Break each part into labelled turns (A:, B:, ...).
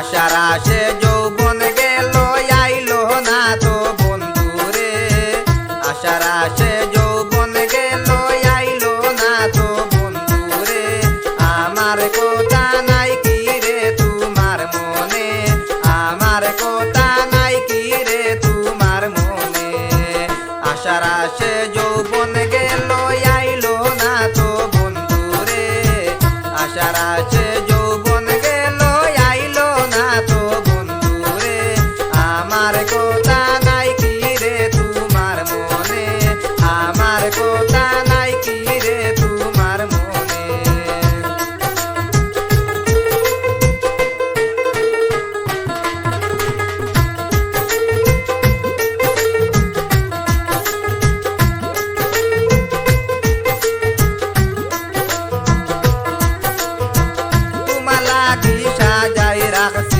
A: আশার আসে যৌবন গেল আইলো না তো বন্ধুরে। আশার আসে i can't Shakira, Shakira.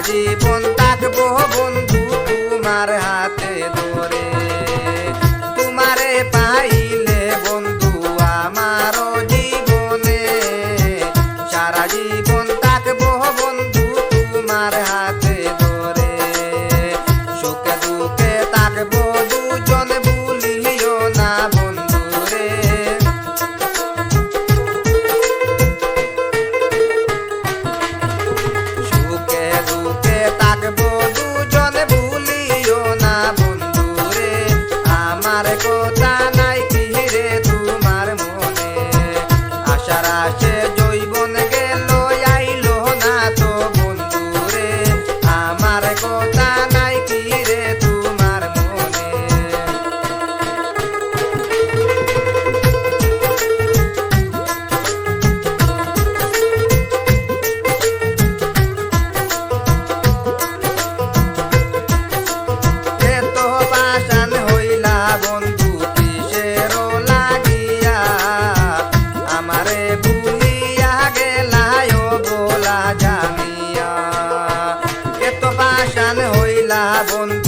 A: জীবন তাকবো বন্ধু তোমার হাতে ধরে। টান হইলা বন্ধু।